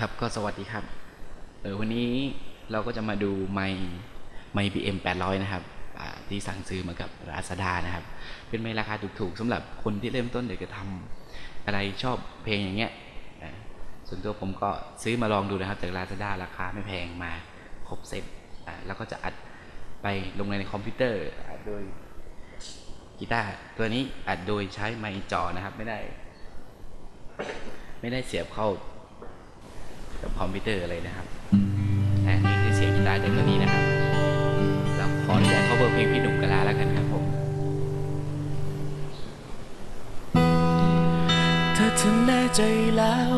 ครับก็สวัสดีครับ เออวันนี้เราก็จะมาดูไมค์ไมค์ BM 800นะครับที่สั่งซื้อมากับ Lazada นะครับ เป็นไมค์ราคาถูกๆสำหรับคนที่เริ่มต้นเดี๋ยวจะทำอะไรชอบเพลงอย่างเงี้ยส่วนตัวผมก็ซื้อมาลองดูนะครับจาก Lazada ราคาไม่แพงมาครบเซ็ตอ่าแล้วก็จะอัดไปลงในคอมพิวเตอร์อัดโดยกีตาร์ตัวนี้อัดโดยใช้ไมค์จอนะครับ ไม่ได้ ไม่ได้เสียบเข้า กับคอมพิวเตอร์อะไรนะครับแต่นี่คือเสียงกีตาร์จากตัวนี้นะครับแล้วขออนุญาต cover เพลงพี่หนุ่มกะลาแล้วกันครับผมถ้าเธอแน่ใจแล้ว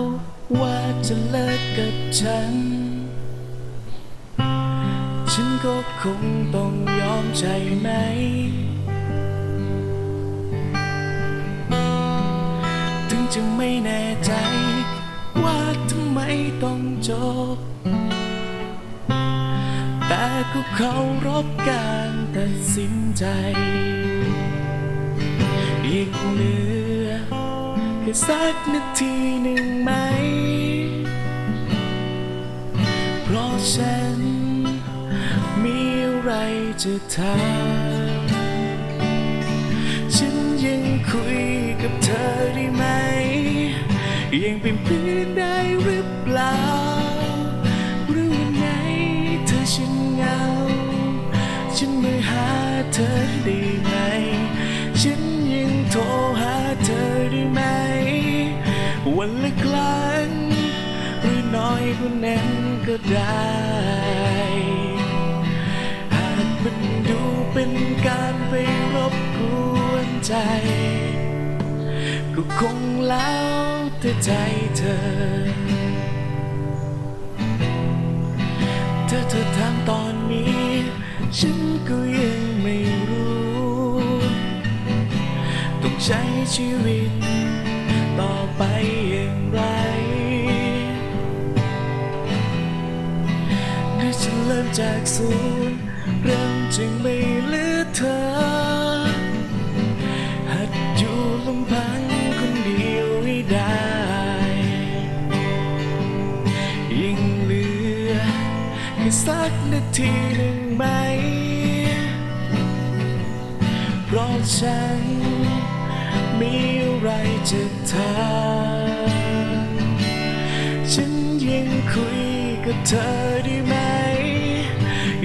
ว่าจะเลิกกับฉัน ฉันก็คงต้องยอมใจไหมถึงจะไม่แน่ใจ ว่าทำไมต้องจบ แต่ก็เคารพการตัดสินใจ อีกเหลือแค่สักนาทีหนึ่งไหม เพราะฉันมีอะไรจะถามฉันยังคุยกับเธอได้ไหม ยังเป็นเพื่อนได้หรือเปล่าหรือวันไหนเธอฉันเหงาฉันไม่หาเธอได้ไหม ฉันยังโทรหาเธอได้ไหม วันละครั้งหรือน้อยกว่านั้นก็ได้หากมันดูเป็นการไปรบกวนใจ ก็คงแล้วแต่ใจเธอถ้าเธอถามตอนนี้ ฉันก็ยังไม่รู้ ต้องใช้ชีวิต ต่อไปอย่างไรหรือฉันเริ่มจากศูนย์เริ่มจึงไม่เหลือเธอ สักนาทีหนึ่งไหม เพราะฉันมีอะไรจะถามฉันยังคุยกับเธอได้ไหม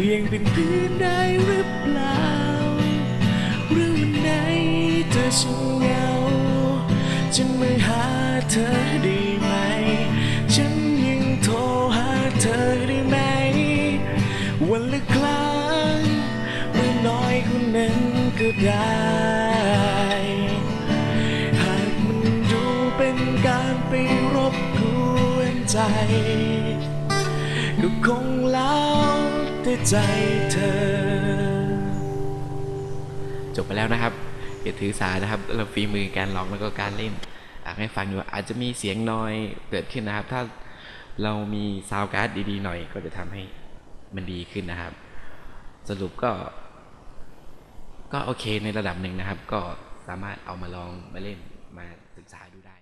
ยังเป็นเพื่อนได้หรือเปล่า หรือวันไหนเธอฉันเหงา ฉันไม่หาเธอได้ ก็ได้ หากมันดูเป็นการไปรบกวนใจ ก็คงแล้วแต่ใจเธอ จบไปแล้วนะครับอย่าถือสานะครับ เราฝีมือการร้องแล้วก็การเล่นอยากให้ฟังดูอาจจะมีเสียงน้อยเกิดขึ้นนะครับ ถ้าเรามีซาวการ์ดดีๆหน่อยก็จะทำให้มันดีขึ้นนะครับ สรุปก็ ก็โอเคในระดับหนึ่งนะครับ ก็สามารถเอามาลองมาเล่นมาศึกษาดูได้